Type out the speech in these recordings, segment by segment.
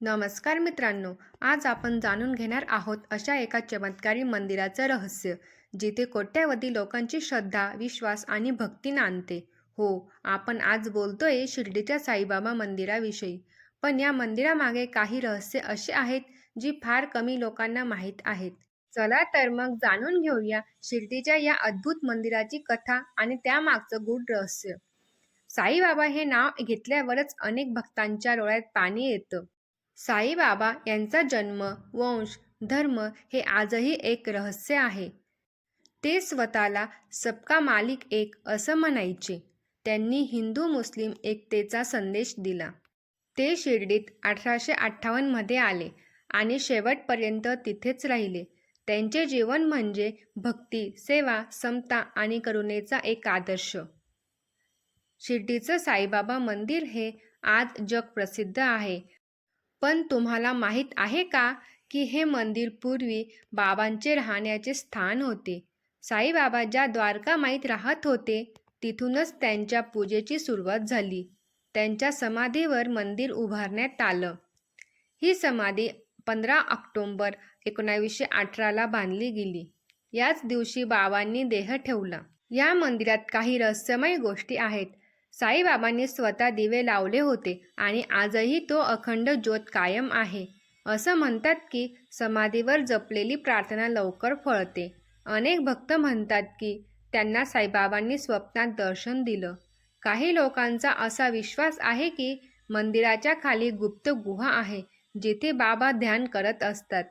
नमस्कार मित्रांनो आज आपण जाणून घेणार आहोत अशा एका चमत्कारी मंदिराचं रहस्य जिथे कोट्यावधी लोकांची श्रद्धा विश्वास आणि भक्ती नांदते. हो आपण आज बोलतोय शिर्डीच्या साईबाबा मंदिराविषयी. पण या मंदिरामागे काही रहस्य असे आहेत जी फार कमी लोकांना माहीत आहेत. चला तर मग जाणून घेऊया शिर्डीच्या या अद्भुत मंदिराची कथा आणि त्यामागचं गूढ रहस्य. साईबाबा हे नाव घेतल्यावरच अनेक भक्तांच्या डोळ्यात पाणी येतं. साईबाबा यांचा जन्म वंश धर्म हे आजही एक रहस्य आहे. ते स्वतःला सबका मालिक एक असं म्हणायचे. त्यांनी हिंदू मुस्लिम एकतेचा संदेश दिला. ते शिर्डीत अठराशे अठ्ठावन्नमध्ये आले आणि शेवटपर्यंत तिथेच राहिले. त्यांचे जीवन म्हणजे भक्ती सेवा समता आणि करुणेचा एक आदर्श. शिर्डीचं साईबाबा मंदिर हे आज जग प्रसिद्ध आहे. पण तुम्हाला माहीत आहे का की हे मंदिर पूर्वी बाबांचे राहण्याचे स्थान होते? साईबाबा ज्या द्वारकामाईत राहत होते तिथूनच त्यांच्या पूजेची सुरुवात झाली. त्यांच्या समाधीवर मंदिर उभारण्यात आलं. ही समाधी पंधरा ऑक्टोंबर एकोणावीसशे अठराला बांधली गेली. याच दिवशी बाबांनी देह ठेवला. या मंदिरात काही रहस्यमय गोष्टी आहेत. साईबाबांनी स्वतः दिवे लावले होते आणि आजही तो अखंड ज्योत कायम आहे. असं म्हणतात की समाधीवर जपलेली प्रार्थना लवकर फळते. अनेक भक्त म्हणतात की त्यांना साईबाबांनी स्वप्नात दर्शन दिलं. काही लोकांचा असा विश्वास आहे की मंदिराच्या खाली गुप्त गुहा आहे जिथे बाबा ध्यान करत असतात.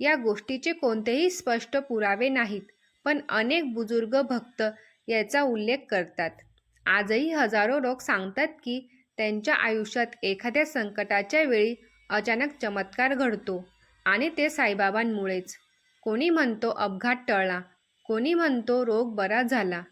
या गोष्टीचे कोणतेही स्पष्ट पुरावे नाहीत पण अनेक बुजुर्ग भक्त याचा उल्लेख करतात. आजही हजारो लोक सांगतात की त्यांच्या आयुष्यात एखाद्या संकटाच्या वेळी अचानक चमत्कार घडतो आणि ते साईबाबांमुळेच. कोणी म्हणतो अपघात टळला कोणी म्हणतो रोग बरा झाला.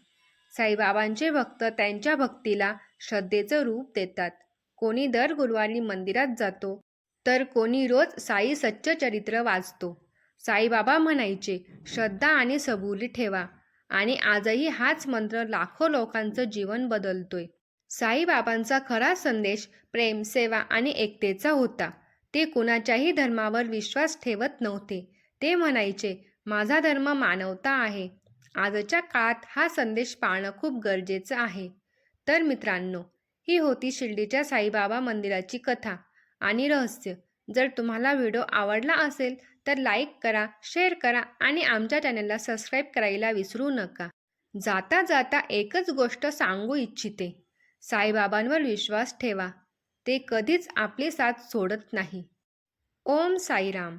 साईबाबांचे भक्त त्यांच्या भक्तीला श्रद्धेचं रूप देतात. कोणी दर गुरुवारी मंदिरात जातो तर कोणी रोज साई सच्चरित्र वाचतो. साईबाबा म्हणायचे श्रद्धा आणि सबुरी ठेवा आणि आजही हाच मंत्र लाखो लोकांचं जीवन बदलतोय. साईबाबांचा खरा संदेश प्रेम सेवा आणि एकतेचा होता. ते कुणाच्याही धर्मावर विश्वास ठेवत नव्हते. ते म्हणायचे माझा धर्म मानवता आहे. आजच्या काळात हा संदेश पाळणं खूप गरजेचं आहे. तर मित्रांनो ही होती शिर्डीच्या साईबाबा मंदिराची कथा आणि रहस्य. जर तुम्हाला व्हिडिओ आवडला असेल तर लाईक करा शेअर करा आणि आमच्या चॅनलला सबस्क्राईब करायला विसरू नका. जाता जाता एकच गोष्ट सांगू इच्छिते. साईबाबांवर विश्वास ठेवा. ते कधीच आपली साथ सोडत नाही. ओम साईराम.